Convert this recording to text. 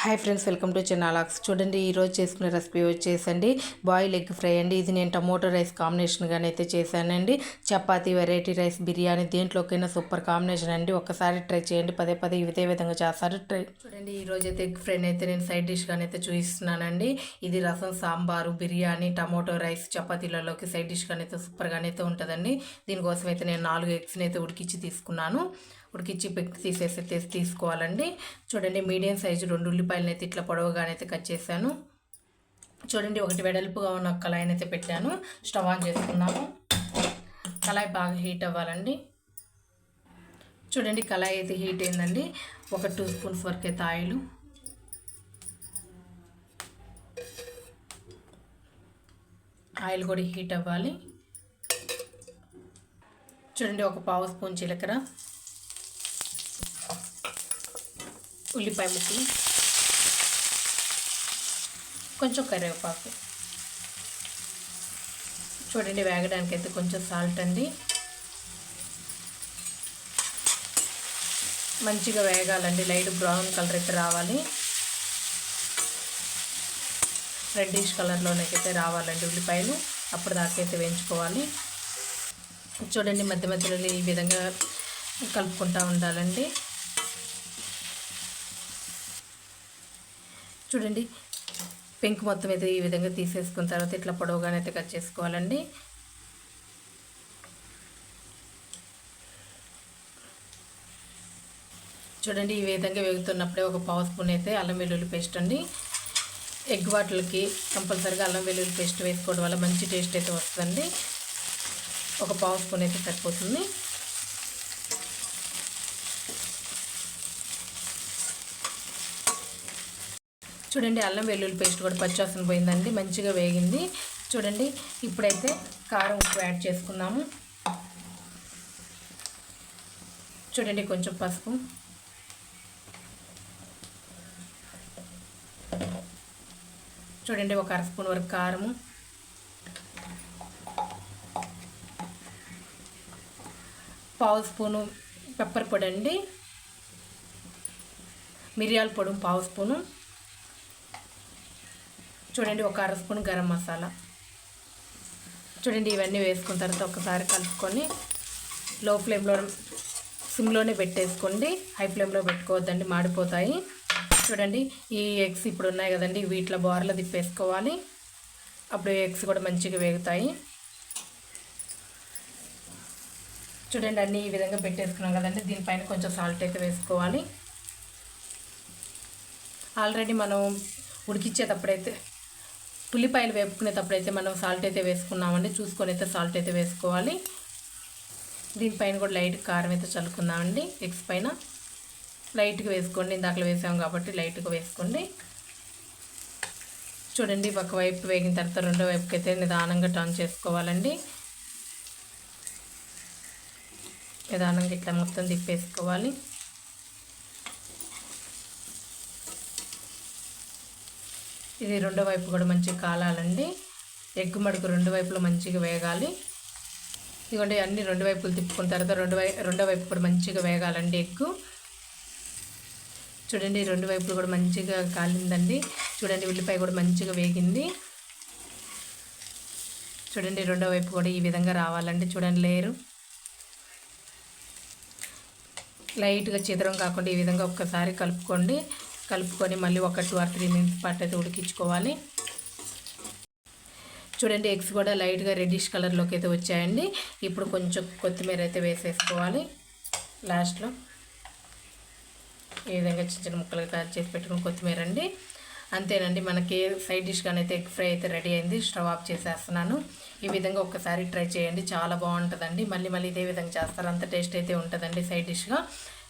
Hi friends welcome to చిన్నాలాక్స్ చూడండి ఈరోజు చేసుకునే రెసిపీ వచ్చేసండి. బాయిల్ ఎగ్ ఫ్రై అండి. ఇది నేను టమోటో రైస్ కాంబినేషన్గానే అయితే చేశానండి. చపాతీ వెరైటీ రైస్ బిర్యానీ దేంట్లోకైనా సూపర్ కాంబినేషన్ అండి. ఒకసారి ట్రై చేయండి. పదే పదే ఇదే విధంగా చేస్తారు. ట్రై చూడండి ఈరోజు అయితే ఎగ్ ఫ్రైని అయితే నేను సైడ్ డిష్గానే అయితే చూపిస్తున్నానండి. ఇది రసం సాంబారు బిర్యానీ టమోటో రైస్ చపాతీలలోకి సైడ్ డిష్గానే అయితే సూపర్గానే అయితే ఉంటుందండి. దీనికోసం అయితే నేను నాలుగు ఎగ్స్ని అయితే ఉడికిచ్చి తీసుకున్నాను. ఉడికిచ్చి పెక్కి తీసేసి తీసుకోవాలండి. చూడండి మీడియం సైజు రెండు ఉల్లిపాయలను అయితే ఇట్లా పొడవుగానైతే కట్ చేశాను. చూడండి ఒకటి వెడల్పుగా ఉన్న కళాయిని అయితే పెట్టాను. స్టవ్ ఆన్ చేసుకున్నాము. కళాయి బాగా హీట్ అవ్వాలండి. చూడండి కళాయి అయితే హీట్ అయిందండి. ఒక టూ స్పూన్స్ వరకు అయితే ఆయిల్. ఆయిల్ కూడా హీట్ అవ్వాలి. చూడండి ఒక పావు స్పూన్ జీలకర్ర. ఉల్లిపాయ ముక్కలు. కొంచెం కరివేపాకు. చూడండి వేగడానికి అయితే కొంచెం సాల్ట్ అండి. మంచిగా వేగాలండి లైట్ బ్రౌన్ కలర్ అయితే రావాలి. రెడ్డిష్ కలర్లోనైతే రావాలండి ఉల్లిపాయలు. అప్పుడు దాకైతే వేయించుకోవాలి. చూడండి మధ్య మధ్యలో ఈ విధంగా కలుపుకుంటూ ఉండాలండి. చూడండి పెంకు మొత్తం అయితే ఈ విధంగా తీసేసుకున్న తర్వాత ఇట్లా పొడవుగానే అయితే కట్ చేసుకోవాలండి. చూడండి ఈ విధంగా వేగుతున్నప్పుడే ఒక పావు స్పూన్ అయితే అల్లం వెల్లుల్లి పేస్ట్ అండి. ఎగ్ వాటర్కి కంపల్సరీగా అల్లం వెల్లుల్లి పేస్ట్ వేసుకోవడం వల్ల మంచి టేస్ట్ అయితే వస్తుంది ఒక పావు స్పూన్ అయితే సరిపోతుంది. చూడండి అల్లం వెల్లుల్లి పేస్ట్ కూడా పచ్చివాసన పోయిందండి మంచిగా వేగింది. చూడండి ఇప్పుడైతే కారం ఉప్పు యాడ్ చేసుకున్నాము చూడండి కొంచెం పసుపు. చూడండి ఒక అర స్పూన్ వరకు కారము. పావు స్పూను పెప్పర్ పొడి అండి. మిరియాల పొడి పావు స్పూను. చూడండి ఒక అర స్పూన్ గరం మసాలా. చూడండి ఇవన్నీ వేసుకున్న తర్వాత ఒకసారి కలుపుకొని లో ఫ్లేమ్లో సిమ్లోనే పెట్టేసుకోండి. హై ఫ్లేమ్లో పెట్టుకోవద్దండి మాడిపోతాయి. చూడండి ఈ ఎగ్స్ ఇప్పుడు ఉన్నాయి కదండి వీటిలో బోర్లో తిప్పేసుకోవాలి. అప్పుడు ఎగ్స్ కూడా మంచిగా వేగుతాయి. చూడండి అన్నీ ఈ విధంగా పెట్టేసుకున్నాం కదండి దీనిపైన కొంచెం సాల్ట్ అయితే వేసుకోవాలి. ఆల్రెడీ మనం ఉడికిచ్చేటప్పుడైతే ఉల్లిపాయలు వేపుకునేటప్పుడు అయితే మనం సాల్ట్ అయితే వేసుకున్నామండి. చూసుకొని అయితే సాల్ట్ అయితే వేసుకోవాలి. దీనిపైన కూడా లైట్ కారం అయితే చల్లుకుందామండి. ఎగ్స్ పైన లైట్గా వేసుకోండి. ఇందాకలో వేసాం కాబట్టి లైట్గా వేసుకోండి. చూడండి ఒకవైపు వేగిన తర్వాత రెండో వైపుకి అయితే నిదానంగా టర్న్ చేసుకోవాలండి. నిదానంగా ఇట్లా మొత్తం తిప్పేసుకోవాలి. ఇది రెండో వైపు కూడా మంచిగా కాలాలండి. ఎగ్గు మడుకు రెండు వైపులో మంచిగా వేగాలి. ఇదిగోండి అన్ని రెండు వైపులు తిప్పుకున్న తర్వాత రెండు వై రెండో వైపు కూడా మంచిగా వేగాలండి ఎగ్గు. చూడండి రెండు వైపులు కూడా మంచిగా కాలిందండి. చూడండి ఉల్లిపాయ కూడా మంచిగా వేగింది. చూడండి రెండో వైపు కూడా ఈ విధంగా రావాలండి. చూడండి లేరు లైట్గా చిత్రం కాకుండా ఈ విధంగా ఒక్కసారి కలుపుకోండి. కలుపుకొని మళ్ళీ ఒక టూ ఆర్ త్రీ మినిట్స్ పాటు అయితే ఉడికించుకోవాలి. చూడండి ఎగ్స్ కూడా లైట్గా రెడ్డిష్ కలర్లోకి అయితే వచ్చాయండి. ఇప్పుడు కొంచెం కొత్తిమీర అయితే వేసేసుకోవాలి. లాస్ట్లో ఈ విధంగా చిన్న చిన్న ముక్కలుగా తయారు చేసి పెట్టుకుని కొత్తిమీర అండి. అంతేనండి మనకి సైడ్ డిష్గానే అయితే ఎగ్ ఫ్రై అయితే రెడీ అయింది. స్టవ్ ఆఫ్ చేసేస్తున్నాను. ఈ విధంగా ఒక్కసారి ట్రై చేయండి. చాలా బాగుంటుందండి. మళ్ళీ మళ్ళీ ఇదే విధంగా చేస్తారు. అంత టేస్ట్ అయితే ఉంటుందండి సైడ్ డిష్గా